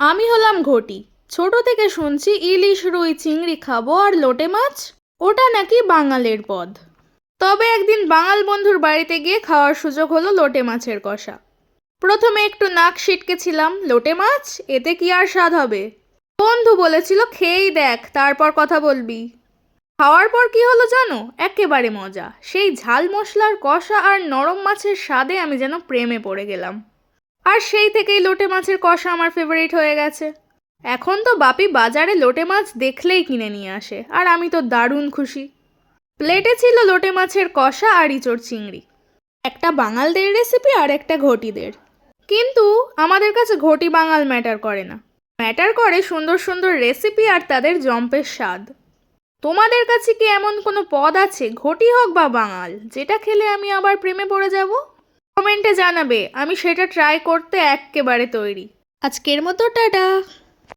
আমি হলাম ঘটি। ছোট থেকে শুনছি ইলিশ, রুই, চিংড়ি খাব আর লোটে মাছ। ওটা নাকি বাঙালের পদ। তবে একদিন বাঙাল বন্ধুর বাড়িতে গিয়ে খাওয়ার সুযোগ হলো লোটে মাছের কষা। প্রথমে একটু নাক সিটকেছিলাম, লোটে মাছ? এতে কি আর স্বাদ হবে? বন্ধু বলেছিল, খেয়েই দেখ, তারপর কথা বলবি। খাওয়ার পর কি হলো জানো? একেবারে মজা। সেই ঝাল মশলার কষা আর নরম মাছের স্বাদে আমি যেন প্রেমে পড়ে গেলাম। আর সেই থেকেই লোটে মাছের কষা আমার ফেভারিট হয়ে গেছে। এখন তো বাপি বাজারে লোটে মাছ দেখলেই কিনে নিয়ে আসে, আর আমি তো দারুণ খুশি। প্লেটে ছিল লোটে মাছের কষা আর ইঁচড় চিংড়ি। একটা বাঙালদের রেসিপি আর একটা ঘটিদের। কিন্তু আমাদের কাছে ঘটি বাঙাল ম্যাটার করে না। ম্যাটার করে সুন্দর সুন্দর রেসিপি আর তাদের জম্পের স্বাদ। তোমাদের কাছে কি এমন কোনো পদ আছে, ঘটি হোক বা বাঙাল, যেটা খেলে আমি আবার প্রেমে পড়ে যাব? কমেন্টে জানাবে। আমি সেটা ট্রাই করতে একেবারে তৈরি। আজকের মতো টাটা।